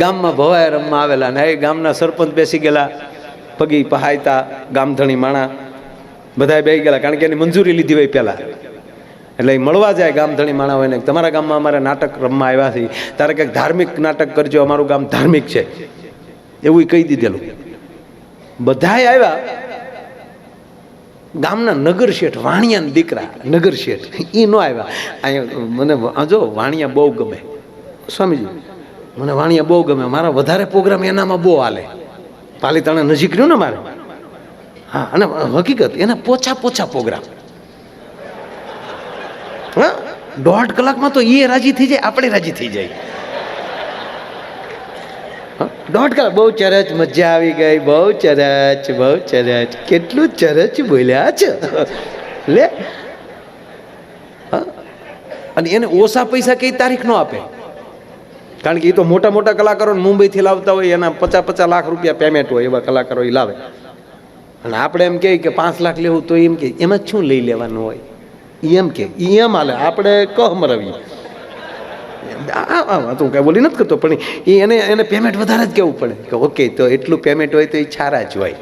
ગામમાં ભવાય રમવા આવેલા ને એ ગામના સરપંચ બેસી ગયેલા, પગી પહાયતા ગામધણી માણા બધા બેસી ગયેલા કારણ કે એની મંજૂરી લીધી હોય પહેલાં. એટલે એ મળવા જાય ગામધણી માણા હોય ને, તમારા ગામમાં અમારે નાટક રમવા આવ્યા છે, તારે કંઈક ધાર્મિક નાટક કરજો, અમારું ગામ ધાર્મિક છે. એવું કહી દીધેલું. બધાય આવ્યા. ગામના નગર શેઠ, વાણિયાના દીકરા, નગર શેઠ એ ન આવ્યા. અહીંયા મને જો વાણિયા બહુ ગમે. સ્વામીજી મને વાણિયા બહુ ગમે. મારા વધારે પ્રોગ્રામ એનામાં બહુ હાલે. પાલીતાણા નજીક રહ્યું ને મારે? હા, અને હકીકત, એના પોછા પોછા પ્રોગ્રામ હા, દોઢ કલાકમાં તો એ રાજી થઈ જાય, આપણે રાજી થઈ જાય. દોઢ કલાક, બહુ ચરચ, મજા આવી ગઈ, બહુ ચરચ બહુ ચરચ. કેટલું ચરચ બોલ્યા છે. લે? અને એને ઓછા પૈસા કઈ તારીખ નો આપે? કારણ કે એ તો મોટા મોટા કલાકારો મુંબઈથી લાવતા હોય, એના પચાસ પચાસ લાખ રૂપિયા પેમેન્ટ હોય એવા કલાકારો એ લાવે. અને આપણે એમ કહે કે પાંચ લાખ લેવું તો એમ કે, એમાં શું લઈ લેવાનું હોય? એમ કે એમ હાલે, આપણે કહ આ તું કાંઈ બોલી નથી કરતો, પણ એ એને એને પેમેન્ટ વધારે જ કહેવું પડે. કે ઓકે તો એટલું પેમેન્ટ હોય તો એ છારા જ હોય.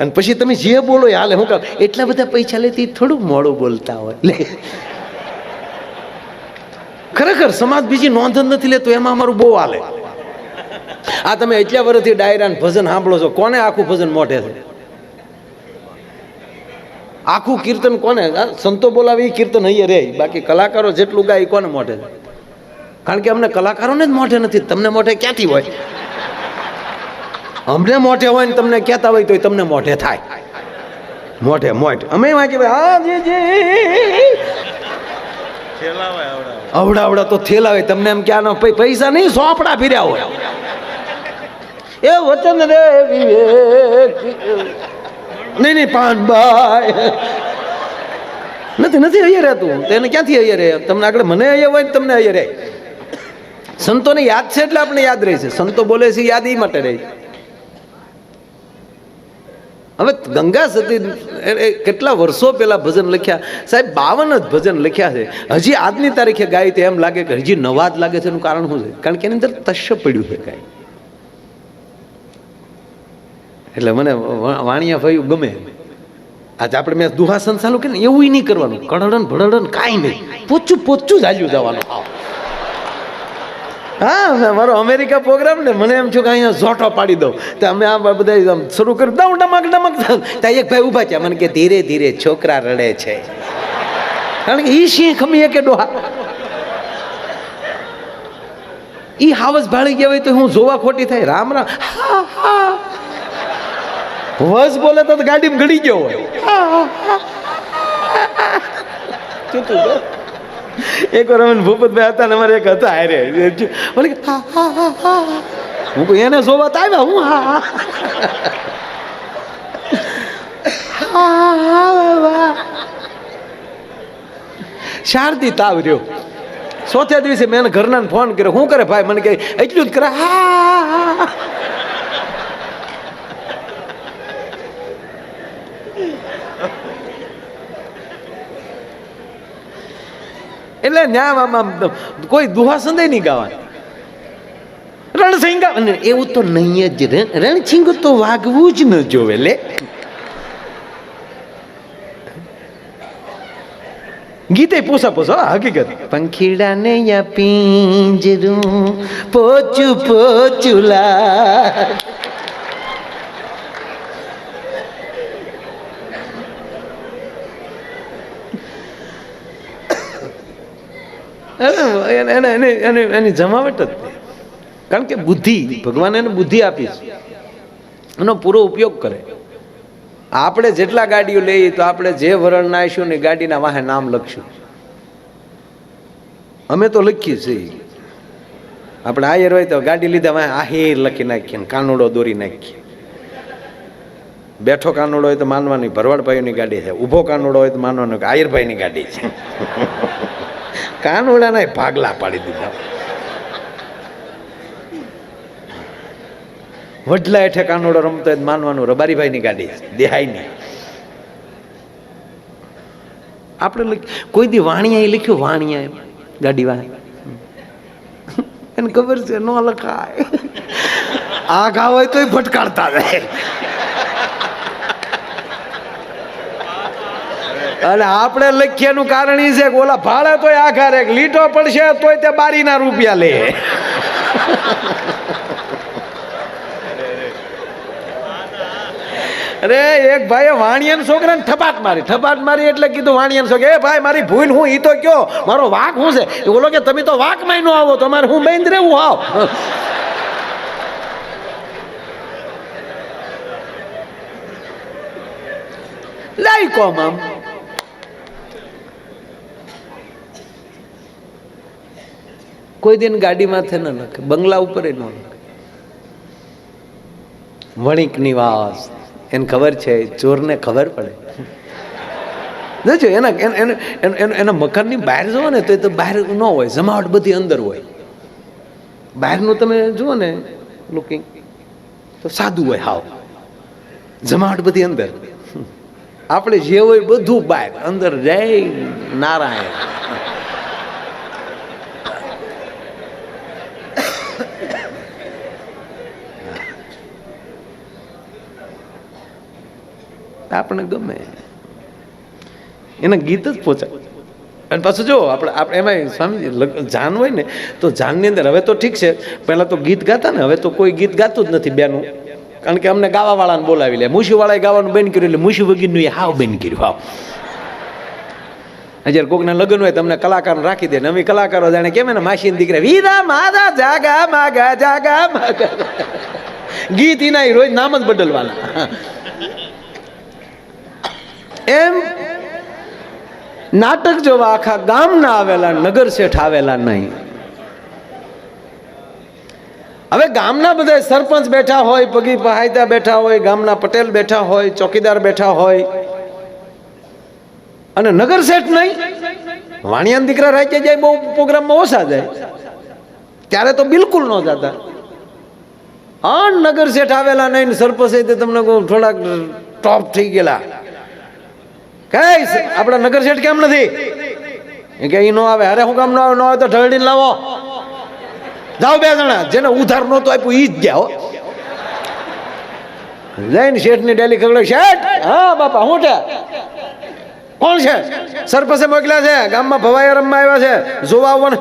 અને પછી તમે જે બોલો હાલે. હું કહું, એટલા બધા પૈસા લેતી થોડું મોડું બોલતા હોય. લે. ખરેખર સમાજ બીજી નોંધ નથી લેતો, એમાં અમારું બહુ હાલે. આ તમે એટલા વર્ષથી ડાયરા ભજન સાંભળો છો, કોને આખું ભજન મોઢે છે? આખું કીર્તન કોને? સંતો બોલાવે એ કીર્તન અહીંયા રે બાકી કલાકારો જેટલું ગાય કોને મોઢે? છે કારણ કે અમને કલાકારોને જ મોઢે નથી, તમને મોઢે ક્યાંથી હોય? અમને મોઢે હોય ને તમને કહેતા હોય તો તમને મોઢે થાય. મોઢે મોઢ. અમે વાંચી હા જી. જી અવડા અવડા તો હોય, તમને એમ ક્યાં પૈસા નહીં, સોંપડા ફિર્યા હોય. એ વચન રે નહીં નહીં પાનબાઈ નથી નથી અહીંયા રહેતું. તેને ક્યાંથી અહીંયા રહે? તમને આગળ મને અહીંયા હોય તમને અહીંયા રહે. સંતોને યાદ છે એટલે આપણે યાદ રહે છે. સંતો બોલે છે, યાદ એ માટે રહે. છે હવે ગંગા સતી કેટલા વર્ષો પહેલાં ભજન લખ્યા? સાહેબ, બાવન જ ભજન લખ્યા છે. હજી આજની તારીખે ગાય તો એમ લાગે કે હજી નવા જ લાગે છે એનું કારણ શું છે? કારણ કે એની અંદર તશ્ય પડ્યું છે ગાય. એટલે મને વાણિયા ભાઈ ગમે. આજે આપણે મેં દુહાસન ચાલુ કે એવું નહીં કરવાનું. કડડન ભડડન કાંઈ નહીં. પોચું પોચું જ હાલ્યું જવાનું. આવ હા મારો અમેરિકા પ્રોગ્રામ ને મને એમ છું કે અહીંયા ઝોટો પાડી દઉં. તો અમે આ બધા શરૂ કરી દઉં ડમક ડમક. ત્યાં એક ભાઈ ઊભા છે મને કે ધીરે ધીરે છોકરા રડે છે. કારણ કે ઈ સિંહ ખમીએ કે ડોહા. ઈ હાવસ ભાળી ગયા હોય તો હું જોવા ખોટી થાય. રામ રામ. હા, હા. વસ બોલે તો ગાડીમાં ઘડી ગયો હોય. હા તું બોલ? એક વાર અમે ભૂપતભાઈ હતા ને અમારે એક હતા હારે. બોલે હા, કહું એને જોવા આવ્યા હું હા હા. શારદી તાવ રહ્યો. ચોથા દિવસે મેં ઘરના ફોન કર્યો. શું કરે ભાઈ? મને કહે એટલું જ કરે. હા હા, એટલે ન્યા આમ કોઈ દુહા સંદે નહીં ગાવા રણસિંગા એવું તો નહીં જ રણ- રણસિંગ તો વાગવું જ ન જોવે લે. ગીતે પોસા પોસા હકીકત. પંખીડા ને યા પિંજરું, પોચું પોચું એને એને એને એને જમાવટ જ. કારણ કે બુદ્ધિ, ભગવાન એને બુદ્ધિ આપી છે. એનો પૂરો ઉપયોગ કરે. આપણે જેટલા ગાડીઓ લઈએ તો આપણે જે વરણ નાખીશું ને ગાડીના વાહે નામ લખશું અમે તો લખીએ છીએ. આપણે આયર હોય તો ગાડી લીધા વાહે આહિર લખી નાખીએ કાનુડો દોરી નાખીએ. બેઠો કાનુડો હોય તો માનવાની ભરવાડભાઈની ગાડી છે. ઊભો કાનુડો હોય તો માનવાનું કે આયરભાઈની ગાડી છે. કાનુડાના ભાગલા પાડી દીધા. વડલા હેઠે કાનોડો રમતો હોય રબારીભાઈ માનવાનું રબારીભાઈની ગાડી દેહાય દેહાઈની. આપણે કોઈ દી વાણિયા લખ્યું, વાણિયા ગાડી વાણી એને ખબર છે, ન લખાય. આ ઘા હોય તોય ફટકારતા જાય અને આપણે લખીએનું કારણ એ છે કે ઓલા ભાડે તોય આખા રે લીટો પડશે, તોય તે બારીના રૂપિયા લે. અરે, એક ભાઈએ વાણિયાન છોકરાને થપાટ મારી થપાટ મારી એટલે કીધું વાણિયાન છોકરા એ ભાઈ, મારી ભૂલ હું, ઈ તો કયો? મારો વાક હું છે? બોલો કે, તમે તો વાકમાં ન આવો, તમારે હું બેન રહેવું આવ લાઈકો આમ. કોઈ દિન ગાડી માથે ન લખે બંગલા ઉપર ન લખે વણિક નિવાસ એને ખબર છે, ચોરને ખબર પડે. જો એન- એન- એના મકાનની બહાર જુઓ ને, તો એ તો બહાર ન હોય, જમાવટ બધી અંદર હોય. બહારનું તમે જુઓ ને લુકિંગ તો સાદું હોય હાવ. જમાવટ બધી અંદર. આપણે જે હોય બધું બહાર, અંદર જય નારાયણ. આપણે ગમે. એના ગીત જ પહોંચાય અને પાછું જો, આપણે આપણે એમાં સ્વામી જાન હોય ને, તો જાનની અંદર હવે તો ઠીક છે. પહેલાં તો ગીત ગાતા ને, હવે તો કોઈ ગીત ગાતું જ નથી બેનું. કારણ કે અમને ગાવાવાળાને બોલાવી લે. મુશીવાળાએ ગાવાનું બેન કર્યું એટલે મુશી વગીરનું એ હાવ બેન કર્યું, હાવ. જ્યારે કોકના લગ્ન હોય, તમને કલાકાર રાખી દે ને, અમે કલાકારો જાણે કેમ એને માસી દીકરા, વીરા મારા જાગા, માગા જાગા, માગા. ગીત એના રોજ નામ જ બદલવાના. એમ નાટક જોવા આખા ગામના આવેલા, નગર શેઠ આવેલા નહીં. હવે ગામના બધા સરપંચ બેઠા હોય, પગી પહાયતા બેઠા હોય, ગામના પટેલ બેઠા હોય, ચોકીદાર બેઠા હોય, અને નગર શેઠ નહીં. વાણિયાન દીકરા રાજ્ય જાય, બહુ પ્રોગ્રામમાં ઓછા જાય. ત્યારે તો બિલકુલ ન જતા. આ નગર શેઠ આવેલા નહીં સરપંચ તમને થોડાક ટોપ થઈ ગયેલા. કઈ આપણા નગર શેઠ કેમ નથી? એ કે ઈ નો આવે. અરે હું કામ નો આવે નો આવે તો ઢળડીને લાવો. જાઓ બે જણા. જેને ઉધાર નહોતું આપ્યું ઈ જ ગયા, હો. જઈને શેઠની ડેલી ખગડે શેઠ! હા, બાપા, હું છે? કોણ છે? સરપસે મોકલ્યા છે. ગામમાં ભવાઈ રમવા આવ્યા છે. જોવા આવવાનું.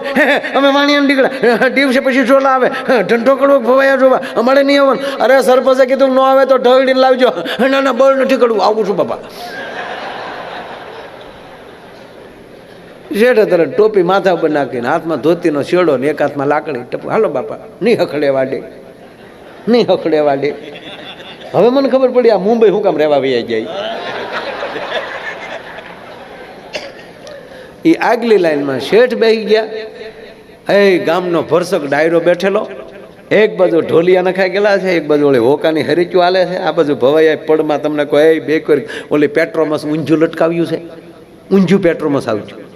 અમે વાણિયા નીકળ્યા. છે, પછી ચોલા આવે. ઢંઢો કરવો ભવાયા જોવા. અમારે નહીં આવવાનું. અરે સરપસે કીધું, ન આવે તો ઢળડીને લાવજો. ના ના, બળ નથી કરવું આવું છું, બાપા. શેઠે તરત ટોપી માથા ઉપર નાખીને હાથમાં ધોતીનો શેડો ને એક હાથમાં લાકડી ટપુ. હાલો બાપા નહીં હખડે વાડે. નહીં હખડે વાડે. હવે મને ખબર પડી આ મુંબઈ હું કામ રહેવા વૈયા જાય. એ આગલી લાઈનમાં શેઠ બેહી ગયા. એ ગામનો ભરસક ડાયરો બેઠેલો. એક બાજુ ઢોલિયા નખાઈ ગયેલા છે, એક બાજુ ઓલી હોકાની હરીચું હાલે છે. આ બાજુ ભવાઈ પડમાં તમને કોઈ બે કોઈ ઓલી પેટ્રોમસ ઊંઝું લટકાવ્યું છે. ઊંઝું પેટ્રોમસ આવ્યું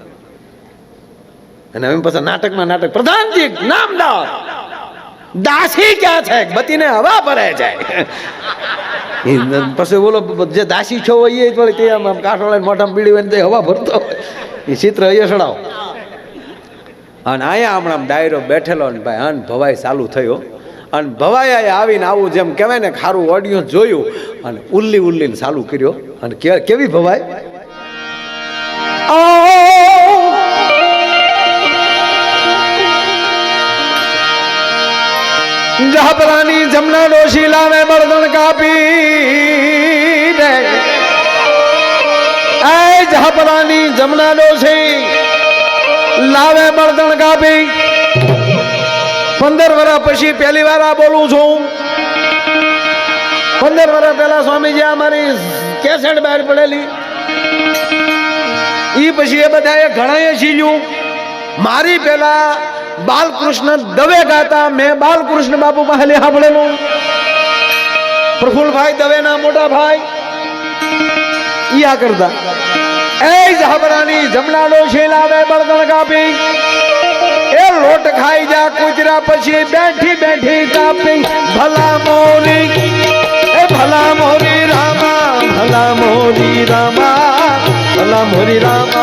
અને હવે પાછા નાટકમાં નાટક. પ્રધાનજી, નામદાર. દાસી ક્યાં છે? બતીને હવા ભરે છે પછી બોલો જે દાસી છો એ થોડી તે આમ મોઢામાં પીડી હોય ને હવા ભરતો એ ચિત્ર અહીંયા સડાવો અને અહીંયા હમણાં ડાયરો બેઠેલો ને ભાઈ, અન ભવાઈ ચાલુ થયો. અને ભવાઈ આવીને આવું જેમ કહેવાય ને ખારું ઓડિયો જોયું અને ઉલ્લી ઉલ્લીને ચાલુ કર્યો. અને કેવી ભવાઈ? જહપરાની જમના ડોશી લાવે બળદણ કાપી દે. એ જહપરાની જમના ડોશી લાવે બળદણ કાપી. પંદર વર્ષ પછી પહેલી વાર આ બોલું છું. પંદર વર્ષ પહેલા સ્વામીજી અમારી કેસેટ બહાર પડેલી. ઈ પછી એ બધાએ ઘણાએ છીલ્યું. મારી પેલા બાલકૃષ્ણ દવે ગાતા મેં બાલકૃષ્ણ બાપુ પાસે સાંભળેલું પ્રફુલભાઈ દવેના મોટા ભાઈ ઈ આ કરતા એ જહબરાની જમનાડો શેલાવે બળદણ કાપી એ લોટ ખાઈ જા કુતરા પછી બેઠી બેઠી કાપી ભલા મોરી એ ભલા મોરી રામા ભલા મોરી રામા ભલા મોરી રામા હે ભલા મોરી રામા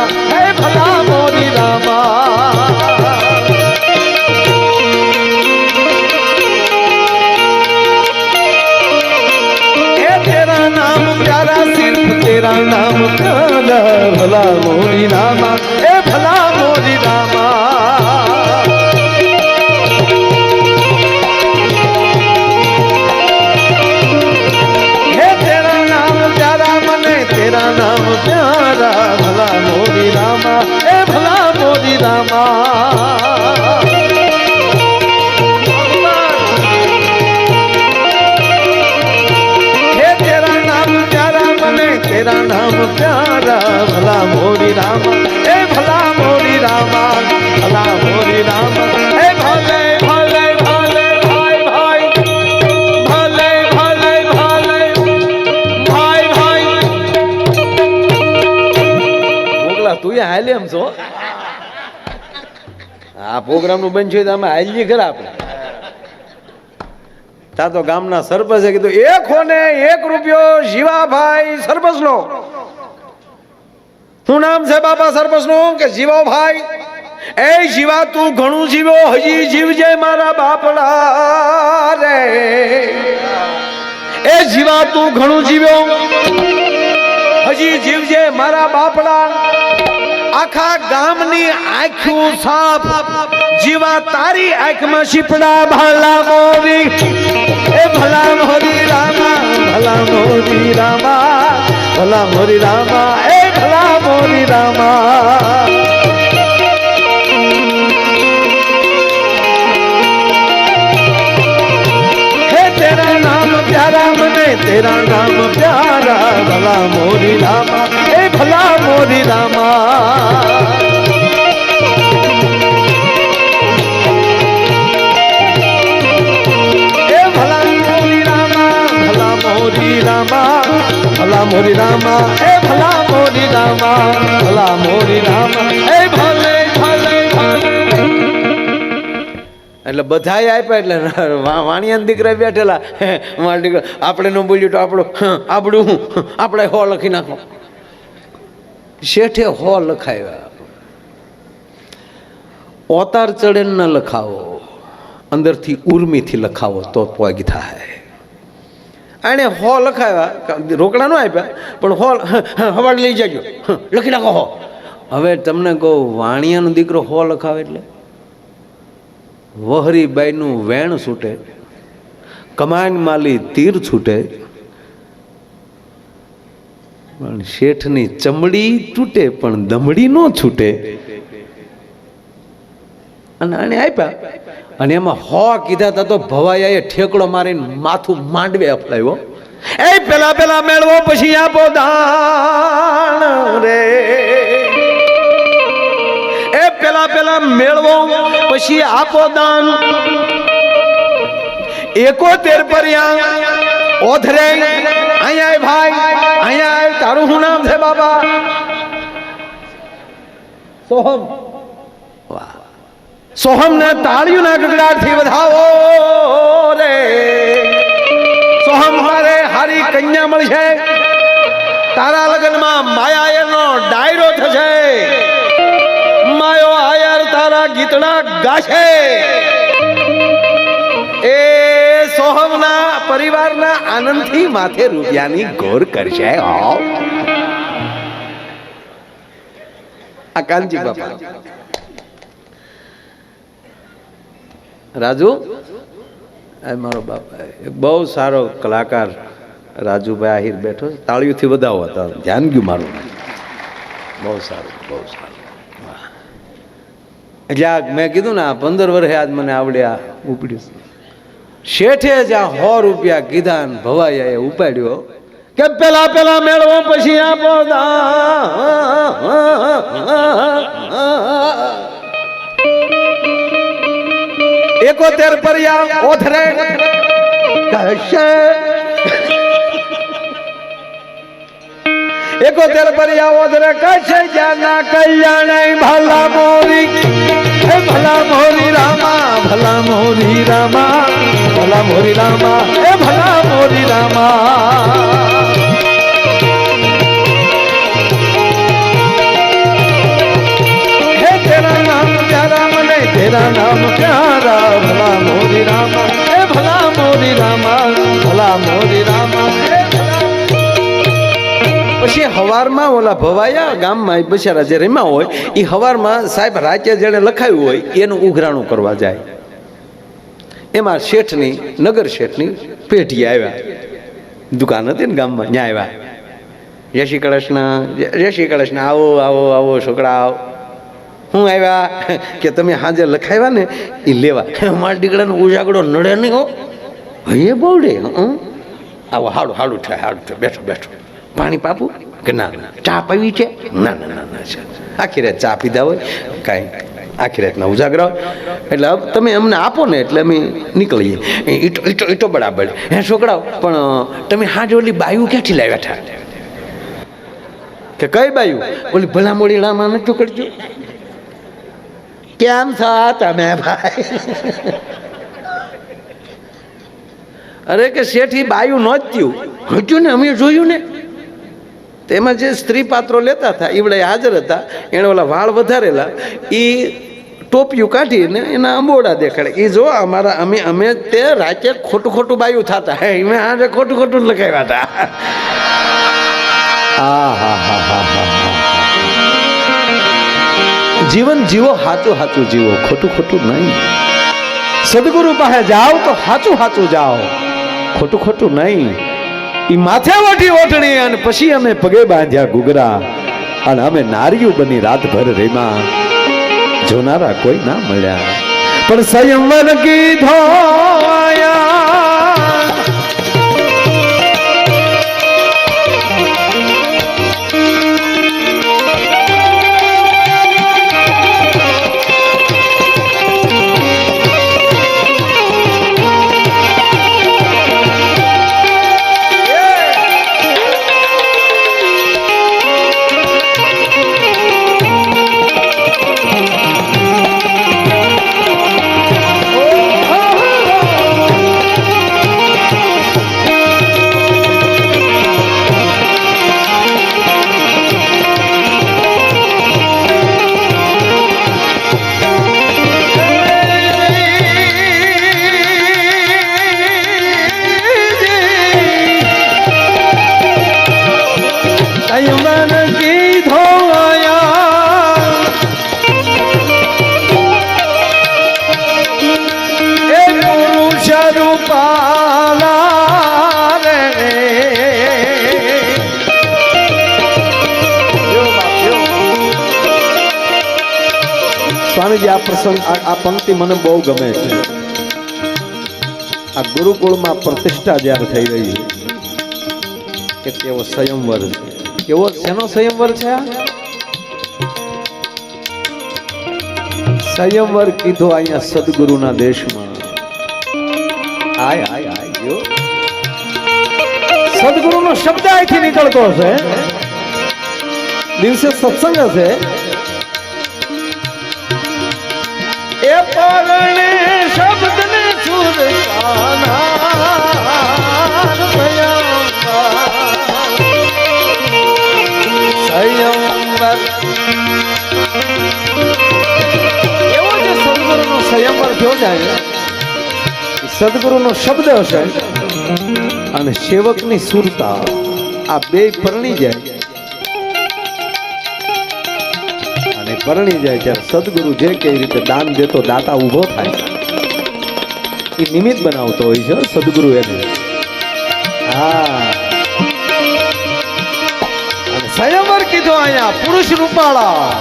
તેરા નામ પ્યારા, ભલા મોરી રામ. એ ભલા મોરી રામા, ભલા મોરી રામ. એ ભલે ભલે ભલે, ભાઈ ભાઈ. ભલે ભલે ભલે, ભાઈ ભાઈ. મોકલા તું હાલે એમ છો? આ પ્રોગ્રામનું બંધ છે તો અમે હાલીએ ખરા આપણે? તા તો ગામના સરપંચે કીધું, એક હોને એક રૂપિયો શિવાભાઈ સરપંચ નો શું નામ છે બાપા સરપંચનું કે જીવાભાઈ? એ જીવા તું ઘણું જીવ્યો હજી જીવજે મારા બાપડા રે. એ જીવા તું ઘણું જીવ્યો હજી જીવજે મારા બાપડા આખા ગામની આંખું સાફ, જીવા તારી આંખમાં શીપડા ભલા મોરી. એ ભલા મોરી રામા, ભલા મોરી રામા, ભલા મોરી રામા. એ મોરી રામા. હે તેરા નામ પ્યારા મને, તેરા નામ પ્યારા, ભલા મોરી રામા. હે ભલા મોરી રામા. રામા, ભલા મોરી રામા. એ ભલે ભલે એટલે બધાય આપ્યા એટલે વાણિયા દીકરા બેઠેલા. મારા દીકરા આપણે ન બોલ્યું તો આપણું આપણું આપણે હો લખી નાખો. શેઠે હો લખાવ્યા. ઓતાર ચડે ન લખાવો. અંદરથી ઉર્મીથી લખાવો તો પોગ થાય. આણે હો લખાવ્યા. રોકડા ન આપ્યા, પણ હો હવાડ લઈ જાજો. લખી નાખો હો. હવે તમને કહું, વાણિયાનો દીકરો હો લખાવે એટલે? વહરીબાઈનું વેણ છૂટે, કમાન માલી તીર છૂટે, પણ શેઠની ચમડી તૂટે, પણ દમડી ન છૂટે. અને આને આપ્યા. અને એમાં હો કીધા તા તો ભવાયાએ ઠેકડો મારીને માથું માંડવે અફલાવ્યો એ પેલા પેલા મેળવો પછી આપો દાન રે. એ પેલા પેલા મેળવો પછી આપો દાન. એકોતેર પર્યા, ઓધરે, અહીંયા ભાઈ, અહીંયા તારું શું નામ છે બાબા? સોહમ. સોહમ ને તાળીઓના ગગડાટથી વધાવો રે. સોહમ હારે હારી કન્યા મળશે. તારા લગ્નમાં માયા એનો ડાયરો થશે. માયો આયર તારા ગીતડા ગાશે. એ સોહમના પરિવારના આનંદથી માથે રૂપિયાની ગોર કરશે. આ બાપા. રાજુ? એ મારો બાપા બહુ સારો કલાકાર રાજુભાઈ આહિર બેઠો છે. તાળીઓથી વધાવો હતા. ધ્યાન ગયું મારું. બહુ સારું બહુ સારું. એટલે આ મેં કીધું ને, આ પંદર વર્ષે આજ મને આવડ્યા ઉપડ્યું શેઠે જ આ સો રૂપિયા કીધા ને ભવાઈએ ઉપાડ્યો કે પેલા પેલા મેળવો પછી આપો એકોતેર પર્યા ઓથરે. કહેશે એકોતેર પર્યા ઓથરે. કહેશે જાના કલ્યાણ ભલા મોરી. હે ભલા મોરી રામા, ભલા મોરી રામા, ભલા મોરી રામા હે ભલા મોરી રામા. હે તેરા રામા, હે ભલા મોરી રામા, ભલા મોરી રામા પછી હવારમાં ઓલા ભવાયા ગામમાં બચારા જે રમ્યા હોય એ હવારમાં સાહેબ રાતે જેણે લખાયું હોય, એનું ઉઘરાણું કરવા જાય. એમાં શેઠની, નગર શેઠની પેઢી આવ્યા. દુકાન હતી ને ગામમાં, ત્યાં આવ્યા. જય શ્રી કૃષ્ણ, જય શ્રી કૃષ્ણ, આવો આવો આવો, છોકરા, આવો. હું આવ્યા કે તમે હાજર લખાવ્યા ને એ લેવા. મારા દીકરાનો ઉજાગડો નડે નહીં હો. હૈયે બહુડે આવો હાડું હાડું થાય હાડું થાય. બેઠો બેઠો. પાણી પાપું? કે ના ના. ચા પીવી છે? ના ના ના ના છે આખી રાત ચા પીધા હોય, કાંઈ આખી રાતના ઉજાગરા એટલે તમે અમને આપો ને, એટલે અમે નીકળીએ. ઈટો ઈટો ઈટો બરાબર. હે, છોકરાઓ, પણ તમે હાજ ઓલી બાયું ક્યાંથી લાવ્યા હતા કે કઈ બાયું? ઓલી ભલામોળી રામાં નતું કરજો? કેમ છો તમે ભાઈ? અરે કે શેઠી બાયું નહોતું હજુ ને, અમે જોયું ને. તેમાં જે સ્ત્રી પાત્રો લેતા હતા, ઈવડે હાજર હતા, એણે ઓલા વાળ વધારેલા એ ટોપિયું કાઢીને એના અંબોડા દેખાડે. એ જો, અમારા, અમે અમે તે રાતે ખોટું ખોટું બાયું થતા. હે અમે આજે ખોટું ખોટું લખાવ્યા હતા. હા હા હા હા. જીવન જીવો, હાચું હાચું જીવો, ખોટું ખોટું નહીં. સદગુરુ પાસે જાઓ તો હાચું હાચું જાઓ, ખોટું ખોટું નહીં. એ માથે વટી ઓઠણી અને પછી અમે પગે બાંધ્યા ગુગરા અને અમે નારિયું બની રાતભર રેમાં. જોનારા કોઈ ના મળ્યા. પણ સંયમ કીધો પ્રસંગ આ પંક્તિ મને બહુ ગમે છે. આ ગુરુકુળમાં પ્રતિષ્ઠા જ્યારે થઈ રહી કે તેવો સ્વયંવર છે. કેવો શેનો સ્વયંવર છે સંયમવર કીધો અહીંયા સદગુરુના દેશમાં. આય આય આય સદગુરુનો શબ્દ અહીંથી નીકળતો છે દિવસે સત્સંગ હશે. એ પરણે શબ્દને સુર કાના સંયમવર એવો જે સદગુરુનો જાય સદગુરુનો શબ્દ હશે અને સેવકની સુરતા આ બે પરણી જાય. પરણી જાય ત્યારે સદગુરુ જે કઈ રીતે દાન દેતો દાતા ઊભો થાય એ નિમિત્ત બનાવતો હોય છે સદગુરુ એને. હા. સંયમર કીધો અહીંયા, પુરુષ રૂપાળા.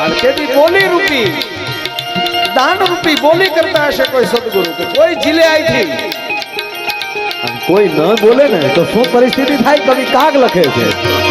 અને તેથી બોલી રૂપી, દાન રૂપી બોલી કરતા હશે કોઈ સદગુરુ કે કોઈ જીલે આઈથી. કોઈ ન બોલે ને તો શું પરિસ્થિતિ થાય? કવિ કાગ લખે છે.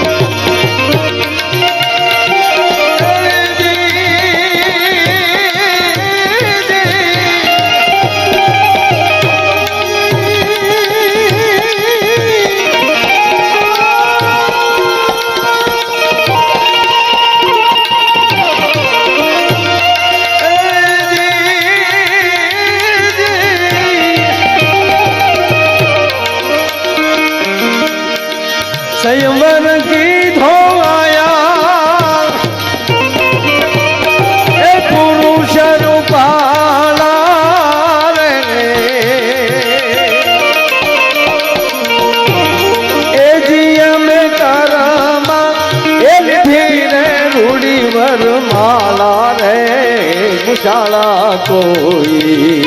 કોઈ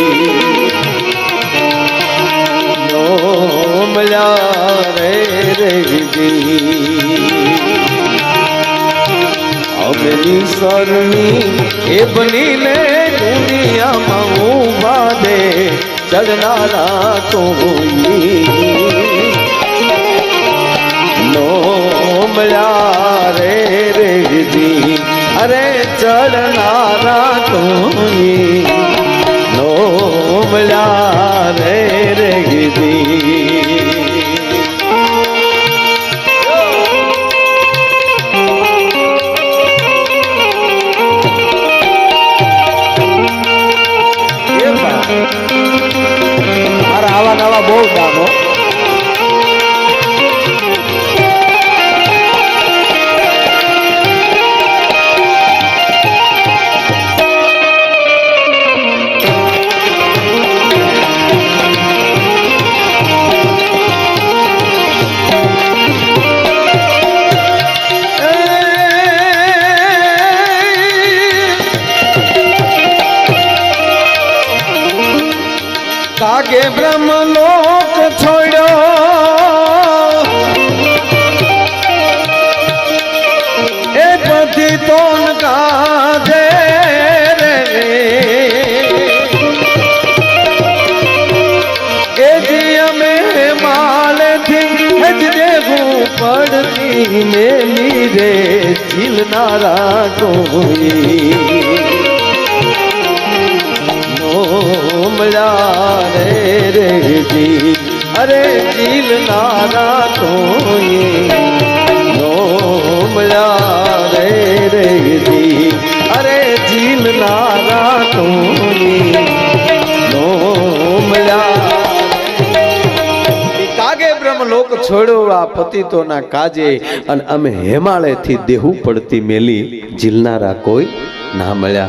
મળ્યા રે રે અમે ઈશ્વરની એ બનીને દુનિયામાં ઊભા દે ચડનારા કોઈ નો મળ્યા રે રેજી અરે ચડનારા તું રેજી પડતી મેલી રે ચીલનારા કોઈ નોમળા રે રેજી અરે જીલ કોઈ નોમળા રે રે જી, અરે જીલ કોઈ તોય લોક છોડ્યો પતિતોના કાજે અને અમે હેમાળેથી દેહું પડતી મેલી જીલનારા કોઈ ના મળ્યા.